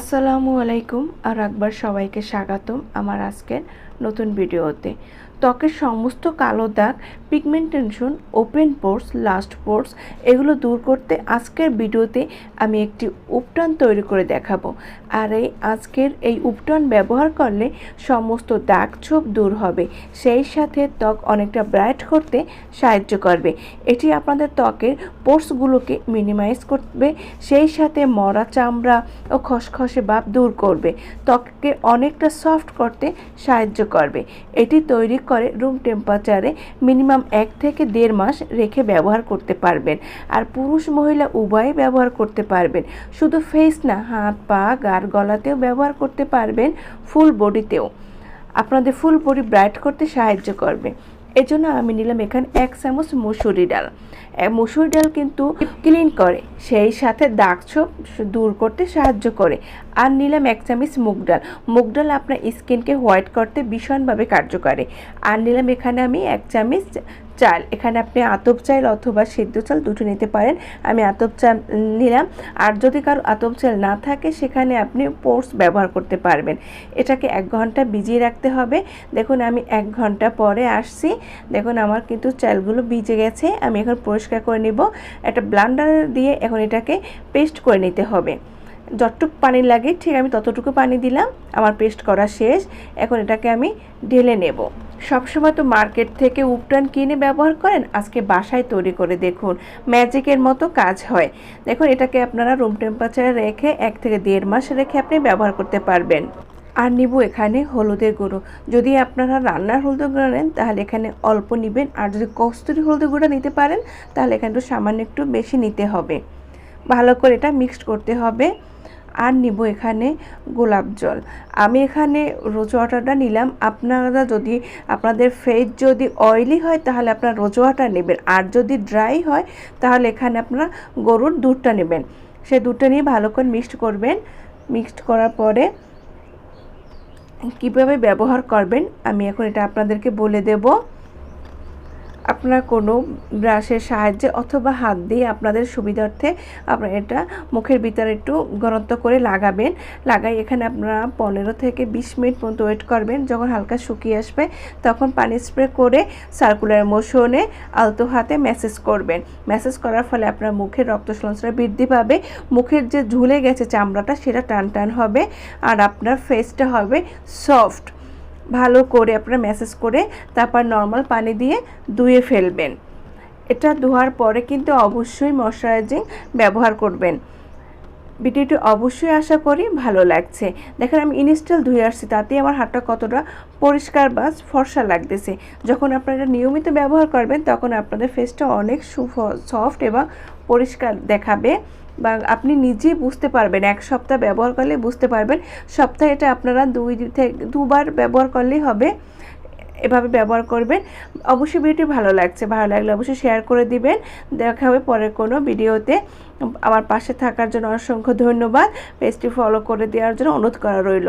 আসসালামু আলাইকুম আর একবার সবাইকে স্বাগতম আমার আজকের নতুন ভিডিওতে। ত্বকের সমস্ত কালো দাগ pigmentation open pores last pores এগুলো দূর করতে আজকের ভিডিওতে আমি একটি উপটান তৈরি করে দেখাবো। আর এই আজকের এই উপটান ব্যবহার করলে সমস্ত দাগ ছোপ দূর হবে। সেই সাথে ত্বক অনেকটা ব্রাইট করতে সাহায্য করবে। এটি আপনাদের ত্বকের পোর্সগুলোকে মিনিমাইজ করবে, সেই সাথে মরা চামড়া ও খসখসে ভাব দূর করবে। ত্বককে অনেকটা সফট করতে সাহায্য করবে। এটি তৈরি করে রুম টেম্পারেচারে মিনিমাম এক থেকে দেড় মাস রেখে ব্যবহার করতে পারবেন। আর পুরুষ মহিলা উভয়ে ব্যবহার করতে পারবেন। শুধু ফেস না, হাত, পা, গার গলাতেও ব্যবহার করতে পারবেন ফুল বডিতেও আপনাদের ফুল বডি ব্রাইট করতে সাহায্য করবে। এজন্য আমি নিলাম এখানে এক চামচ মুসুরি ডাল। মুসুরি ডাল কিন্তু ক্লিন করে, সেই সাথে দাগ ছোপ দূর করতে সাহায্য করে। আর নিলাম এক চামচ মুগ ডাল। মুগ ডাল আপনার স্কিনকে হোয়াইট করতে ভীষণভাবে কার্যকরী। আর নিলাম এখানে আমি এক চামচ চাল। এখানে আপনি আতপ চাল অথবা সিদ্ধ চাল দুটো নিতে পারেন। আমি আতপ চাল নিলাম। আর যদি কারও আতপ চাল না থাকে, সেখানে আপনি পোর্স ব্যবহার করতে পারবেন। এটাকে এক ঘণ্টা ভিজিয়ে রাখতে হবে। দেখুন, আমি এক ঘণ্টা পরে আসছি। দেখুন, আমার কিন্তু চালগুলো ভিজে গেছে। আমি এখন পরিষ্কার করে নিব। একটা ব্লান্ডার দিয়ে এখন এটাকে পেস্ট করে নিতে হবে। যতটুকু পানি লাগে, ঠিক আমি ততটুকু পানি দিলাম। আমার পেস্ট করা শেষ। এখন এটাকে আমি ঢেলে নেব। সবসময় তো মার্কেট থেকে উপটান কিনে ব্যবহার করেন, আজকে বাসায় তৈরি করে দেখুন, ম্যাজিকের মতো কাজ হয়। দেখুন, এটাকে আপনারা রুম টেম্পারেচারে রেখে এক থেকে দেড় মাস রেখে আপনি ব্যবহার করতে পারবেন। আর নিব এখানে হলুদের গুঁড়ো। যদি আপনারা রান্নার হলুদের গুঁড়ো নেন, তাহলে এখানে অল্প নেবেন। আর যদি কস্তুরি হলুদের গুঁড়ো নিতে পারেন, তাহলে এখানে একটু সামান্য একটু বেশি নিতে হবে। ভালো করে এটা মিক্সড করতে হবে। আর নিব এখানে গোলাপ জল। আমি এখানে রোজ ওয়াটারটা নিলাম। আপনারা যদি, আপনাদের ফেস যদি অয়েলি হয়, তাহলে আপনার রোজ ওয়াটার নেবেন। আর যদি ড্রাই হয়, তাহলে এখানে আপনারা গরুর দুধটা নেবেন। সে দুধটা নিয়ে ভালো করে মিক্সড করবেন। মিক্সড করার পরে কীভাবে ব্যবহার করবেন, আমি এখন এটা আপনাদেরকে বলে দেবো। আপনারা কোনো ব্রাশের সাহায্যে অথবা হাত দিয়ে আপনাদের সুবিধার্থে আপনারা এটা মুখের ভিতরে একটু ঘনত্ব করে লাগাবেন। লাগাই এখানে আপনারা পনেরো থেকে বিশ মিনিট পর্যন্ত ওয়েট করবেন। যখন হালকা শুকিয়ে আসবে, তখন পানি স্প্রে করে সার্কুলার মোশনে আলতো হাতে ম্যাসেজ করবেন। ম্যাসেজ করার ফলে আপনার মুখের রক্ত সঞ্চালন বৃদ্ধি পাবে। মুখের যে ঝুলে গেছে চামড়াটা, সেটা টান টান হবে। আর আপনার ফেসটা হবে সফট ভালো করে আপনারা ম্যাসেজ করে তারপর নর্মাল পানি দিয়ে ধুয়ে ফেলবেন। এটা ধোয়ার পরে কিন্তু অবশ্যই ময়শ্চারাইজিং ব্যবহার করবেন। ভিডিওটি অবশ্যই আশা করি ভালো লাগছে। দেখেন আমি ইনস্টল ধুয়ে আসছি, তাতেই আমার হাতটা কতটা পরিষ্কার বা ফর্সা লাগতেছে। যখন আপনারা নিয়মিত ব্যবহার করবেন, তখন আপনাদের ফেসটা অনেক সুফ সফট এবং পরিষ্কার দেখাবে। বা আপনি নিজেই বুঝতে পারবেন, এক সপ্তাহ ব্যবহার করলে বুঝতে পারবেন। সপ্তাহে এটা আপনারা দুই থেকে দুবার ব্যবহার করলেই হবে। এভাবে ব্যবহার করবেন। অবশ্যই ভিডিওটি ভালো লাগছে, ভালো লাগলে অবশ্যই শেয়ার করে দিবেন। দেখা হবে পরের কোনো ভিডিওতে। আমার পাশে থাকার জন্য অসংখ্য ধন্যবাদ। পেজটি ফলো করে দেওয়ার জন্য অনুরোধ করা রইল।